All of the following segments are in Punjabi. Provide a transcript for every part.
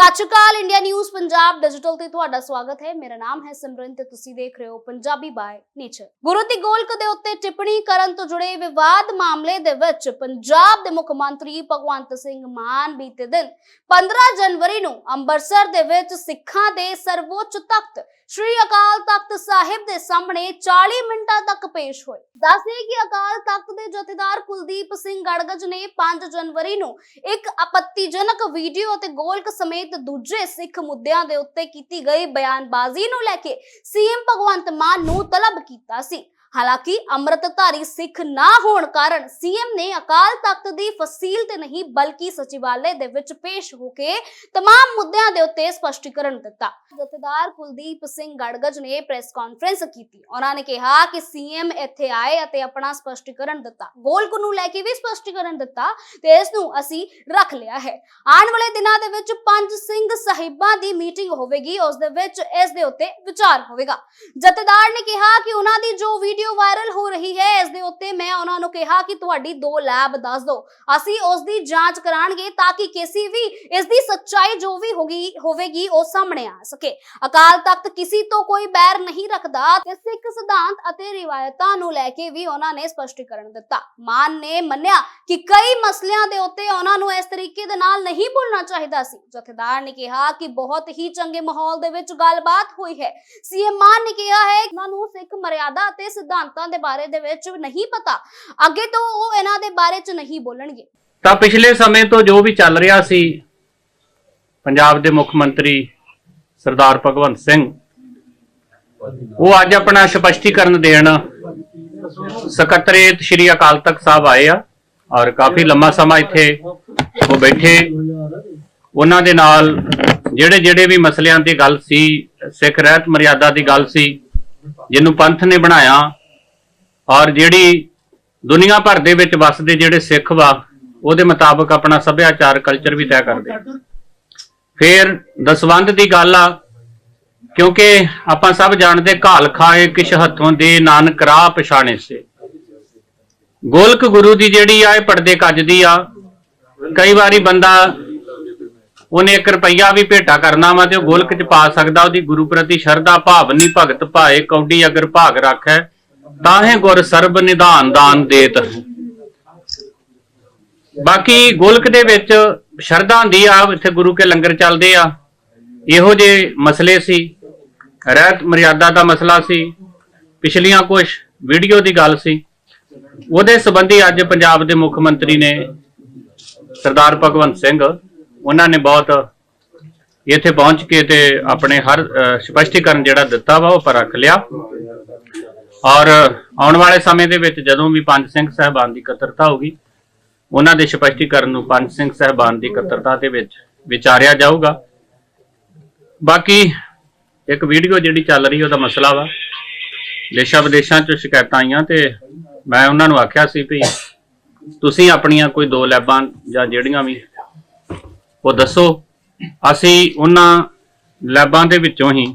ਸਤਿ ਸ਼੍ਰੀ ਅਕਾਲ, ਇੰਡੀਆ ਨਿਊਜ਼ ਪੰਜਾਬ ਡਿਜੀਟਲ ਤੇ ਤੁਹਾਡਾ ਸਵਾਗਤ ਹੈ। ਮੇਰਾ ਨਾਮ ਹੈ ਸਿਮਰਨ ਤੇ ਤੁਸੀਂ ਦੇਖ ਰਹੇ ਹੋ ਪੰਜਾਬੀ ਬਾਏ ਨੇਚਰ। ਗੁਰੂ ਦੀ ਗੋਲਕ ਦੇ ਉੱਤੇ ਟਿੱਪਣੀ ਕਰਨ ਤੋਂ ਜੁੜੇ ਵਿਵਾਦ ਮਾਮਲੇ ਦੇ ਵਿੱਚ ਪੰਜਾਬ ਦੇ ਮੁੱਖ ਮੰਤਰੀ ਭਗਵੰਤ ਸਿੰਘ ਮਾਨ ਬੀਤੇ ਦਿਨ 15 ਜਨਵਰੀ ਨੂੰ ਅੰਮ੍ਰਿਤਸਰ ਦੇ ਵਿੱਚ ਸਿੱਖਾਂ ਦੇ ਸਰਵੋੱਚ ਤਖਤ, ਸ਼੍ਰੀ ਅਕਾਲ ਤਖਤ ਸਾਹਿਬ ਦੇ ਸਾਹਮਣੇ 40 ਮਿੰਟਾਂ ਤੱਕ ਪੇਸ਼ ਹੋਏ। ਦੱਸਦੇ ਕਿ ਅਕਾਲ ਤਖਤ ਦੇ ਜਥੇਦਾਰ ਕੁਲਦੀਪ ਸਿੰਘ ਗੜਗਜ ਨੇ 5 ਜਨਵਰੀ ਨੂੰ ਇੱਕ ਆਪੱਤੀਜਨਕ ਵੀਡੀਓ ਅਤੇ ਗੋਲਕ ਸਮੇਤ ਦੂਜੇ ਸਿੱਖ ਮੁੱਦਿਆਂ ਦੇ ਉੱਤੇ ਕੀਤੀ ਗਈ ਬਿਆਨਬਾਜ਼ੀ ਨੂੰ ਲੈ ਕੇ ਸੀਐਮ ਭਗਵੰਤ ਮਾਨ ਨੂੰ ਤਲਬ ਕੀਤਾ ਸੀ। ਹਾਲਾਂਕਿ ਅੰਮ੍ਰਿਤਧਾਰੀ ਸਿੱਖ ਨਾ ਹੋਣ ਕਾਰਨ ਸੀਐਮ ਨੇ ਅਕਾਲ ਤਖਤ ਦੀ ਫਸੀਲ ਤੇ ਨਹੀਂ ਬਲਕਿ ਸਚਿਵਾਲੇ ਦੇ ਵਿੱਚ ਪੇਸ਼ ਹੋ ਕੇ तमाम ਮੁੱਦਿਆਂ ਦੇ ਉੱਤੇ ਸਪਸ਼ਟੀਕਰਨ ਦਿੱਤਾ। ਜਥੇਦਾਰ ਕੁਲਦੀਪ ਸਿੰਘ ਗੜਗਜ ਨੇ ਪ੍ਰੈਸ ਕਾਨਫਰੰਸ ਕੀਤੀ। ਉਹਨਾਂ ਨੇ ਕਿਹਾ ਕਿ ਸੀਐਮ ਇੱਥੇ ਆਏ ਅਤੇ ਆਪਣਾ ਸਪਸ਼ਟੀਕਰਨ ਦਿੱਤਾ। ਗੋਲਕ ਨੂੰ ਲੈ ਕੇ ਵੀ ਸਪਸ਼ਟੀਕਰਨ ਦਿੱਤਾ ਤੇ ਇਸ ਨੂੰ ਅਸੀਂ ਰੱਖ ਲਿਆ ਹੈ। ਆਉਣ ਵਾਲੇ ਦਿਨਾਂ ਦੇ ਵਿੱਚ ਪੰਜ ਸਿੰਘ ਸਾਹਿਬਾਂ ਦੀ ਮੀਟਿੰਗ ਹੋਵੇਗੀ। ਉਸ ਦੇ ਵਿੱਚ ਇਸ ਦੇ ਉੱਤੇ ਵਿਚਾਰ ਹੋਵੇਗਾ। ਜਥੇਦਾਰ ਨੇ ਕਿਹਾ ਕਿ ਉਹਨਾਂ ਦੀ ਜੋ ਵੀ ਵਾਇਰਲ ਹੋ ਰਹੀ ਹੈ। ਇਸ ਦੇ ਉੱਤੇ ਮੈਂ ਉਹਨਾਂ ਨੂੰ ਕਿਹਾ ਕਿ ਤੁਹਾਡੀ ਦੋ ਲੈਬ ਦੱਸ ਦਿਓ। ਅਸੀਂ ਉਸ ਦੀ ਜਾਂਚ ਕਰਾਂਗੇ ਤਾਂ ਕਿ ਕਿਸੇ ਵੀ ਇਸ ਦੀ ਸੱਚਾਈ ਜੋ ਵੀ ਹੋਗੀ, ਹੋਵੇਗੀ, ਉਹ ਸਾਹਮਣੇ ਆ ਸਕੇ। ਅਕਾਲ ਤਖਤ ਕਿਸੇ ਤੋਂ ਕੋਈ ਬੈਰ ਨਹੀਂ ਰੱਖਦਾ ਤੇ ਸਿੱਖ ਸਿਧਾਂਤ ਅਤੇ ਰਿਵਾਇਤਾਂ ਨੂੰ ਲੈ ਕੇ ਵੀ ਉਹਨਾਂ ਨੇ ਸਪਸ਼ਟੀਕਰਨ ਦਿੱਤਾ। ਮਾਨ ਨੇ ਮੰਨਿਆ ਕਿ ਕਈ ਮਸਲਿਆਂ ਦੇ ਉੱਤੇ ਉਹਨਾਂ ਨੂੰ ਇਸ ਤਰੀਕੇ ਦੇ ਨਾਲ ਨਹੀਂ ਬੋਲਣਾ ਚਾਹੀਦਾ ਸੀ। ਜਥੇਦਾਰ ਨੇ ਕਿਹਾ ਕਿ ਬਹੁਤ ਹੀ ਚੰਗੇ ਮਾਹੌਲ ਦੇ ਵਿੱਚ ਗੱਲਬਾਤ ਹੋਈ ਹੈ। ਸੀਐਮ ਮਾਨ ਨੇ ਕਿਹਾ ਹੈ ਕਿ ਉਹਨਾਂ ਨੂੰ ਸਿੱਖ ਮਰਿਆਦਾ ਅਤੇ ਸਿਧਾਂਤਾਂ ਦੇ ਬਾਰੇ ਦੇ ਵਿੱਚ ਨਹੀਂ ਪਤਾ, ਅੱਗੇ ਤੋਂ ਉਹ ਇਹਨਾਂ ਦੇ ਬਾਰੇ 'ਚ ਨਹੀਂ ਬੋਲਣਗੇ। ਤਾਂ ਪਿਛਲੇ ਸਮੇਂ ਤੋਂ ਜੋ ਵੀ ਚੱਲ ਰਿਹਾ ਸੀ, ਪੰਜਾਬ ਦੇ ਮੁੱਖ ਮੰਤਰੀ ਸਰਦਾਰ ਭਗਵੰਤ ਸਿੰਘ, ਉਹ ਅੱਜ ਆਪਣਾ ਸਪਸ਼ਟੀਕਰਨ ਦੇਣ ਸਕੱਤਰੇਤ ਸ਼੍ਰੀ ਅਕਾਲ ਤਖਤ ਸਾਹਿਬ ਆਏ ਆ ਔਰ ਕਾਫੀ ਲੰਮਾ ਸਮਾਂ ਇੱਥੇ ਉਹ ਬੈਠੇ। ਉਹਨਾਂ ਦੇ ਨਾਲ ਜਿਹੜੇ ਜਿਹੜੇ ਵੀ ਮਸਲਿਆਂ ਦੀ ਗੱਲ ਸੀ, ਸਿੱਖ ਰਹਿਤ ਮਰਿਆਦਾ ਦੀ ਗੱਲ ਸੀ, ਜਿਹਨੂੰ ਪੰਥ ਨੇ ਬਣਾਇਆ ਔਰ ਜਿਹੜੀ ਦੁਨੀਆ ਭਰ ਦੇ ਵਿੱਚ ਵਸਦੇ ਜਿਹੜੇ ਸਿੱਖ ਵਾ, ਉਹਦੇ ਮੁਤਾਬਕ ਆਪਣਾ ਸੱਭਿਆਚਾਰ ਕਲਚਰ ਵੀ ਤੈਅ ਕਰਦੇ। ਫਿਰ ਦਸਵੰਧ ਦੀ ਗੱਲ ਆ, ਕਿਉਂਕਿ ਆਪਾਂ ਸਭ ਜਾਣਦੇ ਘਾਲ ਖਾਏ ਕਿਛ ਹੱਥੋਂ ਦੇ ਨਾਨਕ ਰਾਹ ਪਛਾਣੇ ਸੇ। ਗੋਲਕ ਗੁਰੂ ਦੀ ਜਿਹੜੀ ਆ, ਇਹ ਪਰਦੇ ਕੱਜਦੀ ਆ। ਕਈ ਵਾਰੀ ਬੰਦਾ ਉਹਨੇ 1 ਰੁਪਈਆ ਵੀ ਭੇਟਾ ਕਰਨਾ ਵਾ ਤੇ ਉਹ ਗੋਲਕ ਚ ਪਾ ਸਕਦਾ, ਉਹਦੀ ਗੁਰੂ ਪ੍ਰਤੀ ਸ਼ਰਧਾ ਭਾਵਨੀ ਭਗਤ ਭਾਏ, ਕੌਡੀ ਅਗਰ ਭਾਗ ਰੱਖੈ ਤਾਹੇ ਗੁਰ ਸਰਬ ਨਿਧਾਨ ਦਾਨ ਦੇਤ। ਬਾਕੀ ਗੋਲਕ ਦੇ ਵਿੱਚ ਸ਼ਰਧਾ ਦੀ ਆ, ਇੱਥੇ ਗੁਰੂ ਕੇ ਲੰਗਰ ਚੱਲਦੇ ਆ। ਇਹੋ ਜੇ ਮਸਲੇ ਸੀ। ਰਹਿਤ ਮਰਿਆਦਾ ਦਾ ਮਸਲਾ ਸੀ। ਪਿਛਲੀਆਂ ਕੁਝ ਵੀਡੀਓ ਦੀ ਗੱਲ ਸੀ। ਉਹਦੇ ਸੰਬੰਧੀ ਅੱਜ ਪੰਜਾਬ ਦੇ ਮੁੱਖ ਮੰਤਰੀ ਨੇ ਸਰਦਾਰ ਭਗਵੰਤ ਸਿੰਘ, ਉਹਨਾਂ ਨੇ ਬਹੁਤ ਇੱਥੇ ਪਹੁੰਚ ਕੇ ਤੇ ਆਪਣੇ ਹਰ ਸਪਸ਼ਟੀਕਰਨ ਜਿਹੜਾ ਦਿੱਤਾ ਵਾ, ਉਹ ਪਰ ਰੱਖ ਲਿਆ। ਔਰ ਆਉਣ ਵਾਲੇ ਸਮੇਂ ਦੇ ਵਿੱਚ ਜਦੋਂ ਵੀ ਪੰਜ ਸਿੰਘ ਸਹਿਬਾਨ ਦੀ ਇਕੱਤਰਤਾ ਹੋਗੀ ਉਹਨਾਂ ਦੇ ਸਪਸ਼ਟੀਕਰਨ ਨੂੰ ਪੰਜ ਸਿੰਘ ਸਹਿਬਾਨ ਦੀ ਇਕੱਤਰਤਾ ਦੇ ਵਿੱਚ ਵਿਚਾਰਿਆ ਜਾਊਗਾ। ਬਾਕੀ ਇੱਕ ਵੀਡੀਓ ਜਿਹੜੀ ਚੱਲ ਰਹੀ, ਉਹਦਾ ਮਸਲਾ ਵਾ। ਦੇਸ਼ਾਂ ਵਿਦੇਸ਼ਾਂ ਚੋਂ ਸ਼ਿਕਾਇਤਾਂ ਆਈਆਂ ਤੇ ਮੈਂ ਉਹਨਾਂ ਨੂੰ ਆਖਿਆ ਸੀ ਵੀ ਤੁਸੀਂ ਆਪਣੀਆਂ ਕੋਈ ਦੋ ਲੈਬਾਂ ਜਾਂ ਜਿਹੜੀਆਂ ਵੀ, ਉਹ ਦੱਸੋ। ਅਸੀਂ ਉਹਨਾਂ ਲੈਬਾਂ ਦੇ ਵਿੱਚੋਂ ਹੀ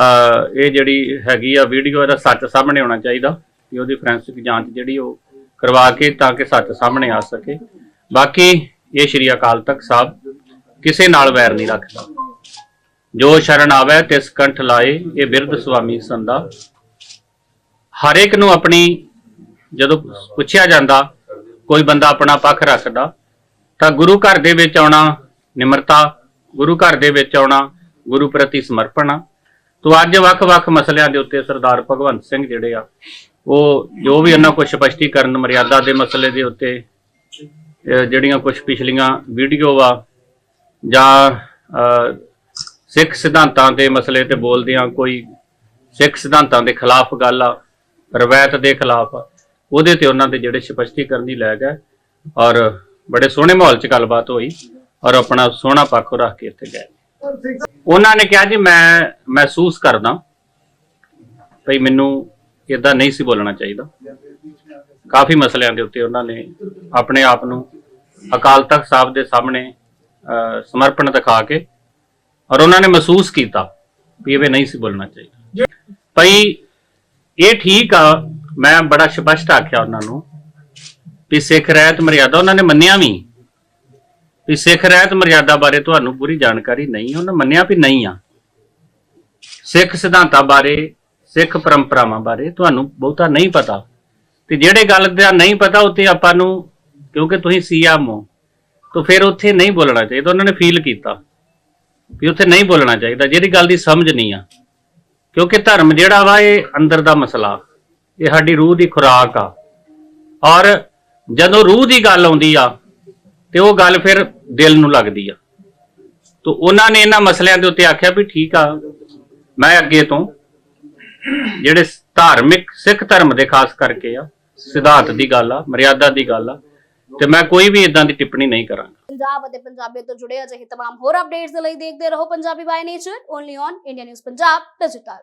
ਇਹ ਜਿਹੜੀ ਹੈਗੀ ਆ ਵੀਡੀਓ ਇਹਦਾ ਸੱਚ ਸਾਹਮਣੇ ਆਉਣਾ ਚਾਹੀਦਾ ਕਿ ਉਹਦੀ ਫੋਰੈਂਸਿਕ ਜਾਂਚ ਜਿਹੜੀ ਉਹ ਕਰਵਾ ਕੇ ਤਾਂ ਕਿ ਸੱਚ ਸਾਹਮਣੇ ਆ ਸਕੇ। ਬਾਕੀ ਇਹ ਸ਼੍ਰੀ ਅਕਾਲ ਤਖਤ ਸਾਹਿਬ ਕਿਸੇ ਨਾਲ ਵੈਰ ਨਹੀਂ ਰੱਖਦਾ। ਜੋ ਸ਼ਰਨ ਆਵੇ ਤਿਸ ਕੰਠ ਲਾਏ, ਇਹ ਬਿਰਧ ਸੁਆਮੀ ਸੰਦਾ ਹਰ ਇੱਕ ਨੂੰ ਆਪਣੀ ਜਦੋਂ ਪੁੱਛਿਆ ਜਾਂਦਾ, ਕੋਈ ਬੰਦਾ ਆਪਣਾ ਪੱਖ ਰੱਖਦਾ, ਤਾਂ ਗੁਰੂ ਘਰ ਦੇ ਵਿੱਚ ਆਉਣਾ ਨਿਮਰਤਾ, ਗੁਰੂ ਘਰ ਦੇ ਵਿੱਚ ਆਉਣਾ, ਗੁਰੂ ਪ੍ਰਤੀ ਸਮਰਪਣ। ਆ ਤੋ ਅੱਜ ਵੱਖ-ਵੱਖ ਮਸਲਿਆਂ ਦੇ ਉੱਤੇ ਸਰਦਾਰ ਭਗਵੰਤ ਸਿੰਘ ਜਿਹੜੇ ਆ, ਉਹ ਜੋ ਵੀ ਉਹਨਾਂ ਕੋਲ ਸਪਸ਼ਟੀਕਰਨ ਮਰਿਆਦਾ ਦੇ ਮਸਲੇ ਦੇ ਉੱਤੇ ਜਿਹੜੀਆਂ ਕੁਝ ਪਿਛਲੀਆਂ ਵੀਡੀਓ ਆ, ਜਾਂ ਸਿੱਖ ਸਿਧਾਂਤਾਂ ਦੇ ਮਸਲੇ ਤੇ ਬੋਲਦਿਆਂ ਕੋਈ ਸਿੱਖ ਸਿਧਾਂਤਾਂ ਦੇ ਖਿਲਾਫ ਗੱਲ ਆ, ਰਵਾਇਤ ਦੇ ਖਿਲਾਫ ਉਹਦੇ ਤੇ ਉਹਨਾਂ ਦੇ ਜਿਹੜੇ ਸਪਸ਼ਟੀਕਰਨ ਦੀ ਲੈ ਗਏ ਔਰ ਬੜੇ ਸੋਹਣੇ ਮਾਹੌਲ 'ਚ ਗੱਲਬਾਤ ਹੋਈ, ਔਰ ਆਪਣਾ ਸੋਹਣਾ ਪੱਖ ਰੱਖ ਕੇ ਇੱਥੇ ਗਏ। ਉਹਨਾਂ ਨੇ ਕਿਹਾ ਜੀ, ਮੈਂ ਮਹਿਸੂਸ ਕਰਦਾ ਭਈ ਮੈਨੂੰ ਇਦਾਂ ਨਹੀਂ ਸੀ ਬੋਲਣਾ ਚਾਹੀਦਾ। ਕਾਫੀ ਮਸਲਿਆਂ ਦੇ ਉੱਤੇ ਉਹਨਾਂ ਨੇ ਆਪਣੇ ਆਪ ਨੂੰ ਅਕਾਲ ਤਖਤ ਸਾਹਿਬ ਦੇ ਸਾਹਮਣੇ ਸਮਰਪਣ ਦਿਖਾ ਕੇ ਔਰ ਉਹਨਾਂ ਨੇ ਮਹਿਸੂਸ ਕੀਤਾ ਵੀ ਇਹ ਨਹੀਂ ਸੀ ਬੋਲਣਾ ਚਾਹੀਦਾ। ਭਈ ਇਹ ਠੀਕ ਆ, ਮੈਂ ਬੜਾ ਸਪਸ਼ਟ ਆਖਿਆ ਉਹਨਾਂ ਨੂੰ ਵੀ ਸਿੱਖ ਰਹਿਤ ਮਰਿਆਦਾ ਉਹਨਾਂ ਨੇ ਮੰਨਿਆ ਵੀ। ਵੀ ਸਿੱਖ ਰਹਿਤ ਮਰਿਆਦਾ ਬਾਰੇ ਤੁਹਾਨੂੰ ਪੂਰੀ ਜਾਣਕਾਰੀ ਨਹੀਂ ਹੈ ਉਹਨਾਂ ਮੰਨਿਆ ਵੀ ਨਹੀਂ ਆ। ਸਿੱਖ ਸਿਧਾਂਤਾਂ ਬਾਰੇ, ਸਿੱਖ ਪਰੰਪਰਾਵਾਂ ਬਾਰੇ ਤੁਹਾਨੂੰ ਬਹੁਤਾ ਨਹੀਂ ਪਤਾ। ਤੇ ਜਿਹੜੇ ਗੱਲ ਦਾ ਨਹੀਂ ਪਤਾ ਉੱਤੇ ਆਪਾਂ ਨੂੰ, ਕਿਉਂਕਿ ਤੁਸੀਂ ਸੀਐਮ ਹੋ, ਤਾਂ ਫਿਰ ਉੱਥੇ ਨਹੀਂ ਬੋਲਣਾ ਚਾਹੀਦਾ, ਉਹਨਾਂ ਨੇ ਫੀਲ ਕੀਤਾ ਵੀ ਉੱਥੇ ਨਹੀਂ ਬੋਲਣਾ ਚਾਹੀਦਾ, ਜਿਹੜੀ ਗੱਲ ਦੀ ਸਮਝ ਨਹੀਂ ਆ। ਕਿਉਂਕਿ ਧਰਮ ਜਿਹੜਾ ਵਾ, ਇਹ ਅੰਦਰ ਦਾ ਮਸਲਾ, ਇਹ ਸਾਡੀ ਰੂਹ ਦੀ ਖੁਰਾਕ ਆ। ਔਰ ਜਦੋਂ ਰੂਹ ਦੀ ਗੱਲ ਆਉਂਦੀ ਆ ਤੇ ਉਹ ਗੱਲ ਫਿਰ ਦਿਲ ਨੂੰ ਲੱਗਦੀ ਆ ਤੋ ਉਹਨਾਂ ਨੇ ਇਹਨਾਂ ਮਸਲਿਆਂ ਦੇ ਉੱਤੇ ਆਖਿਆ ਵੀ ਠੀਕ ਆ ਮੈਂ ਅੱਗੇ ਤੋਂ ਜਿਹੜੇ ਧਾਰਮਿਕ ਸਿੱਖ ਧਰਮ ਦੇ ਖਾਸ ਕਰਕੇ ਆ ਸਿਧਾਂਤ ਦੀ ਗੱਲ ਆ ਮਰਿਆਦਾ ਦੀ ਗੱਲ ਆ ਤੇ ਮੈਂ ਕੋਈ ਵੀ ਇਦਾਂ ਦੀ ਟਿੱਪਣੀ ਨਹੀਂ ਕਰਾਂਗਾ ਪੰਜਾਬ ਅਤੇ ਪੰਜਾਬੀ ਤੋਂ ਜੁੜੇ ਅਜਿਹੇ तमाम ਹੋਰ ਅਪਡੇਟਸ ਦੇ ਲਈ ਦੇਖਦੇ ਰਹੋ Punjabi by nature only on India news Punjab digital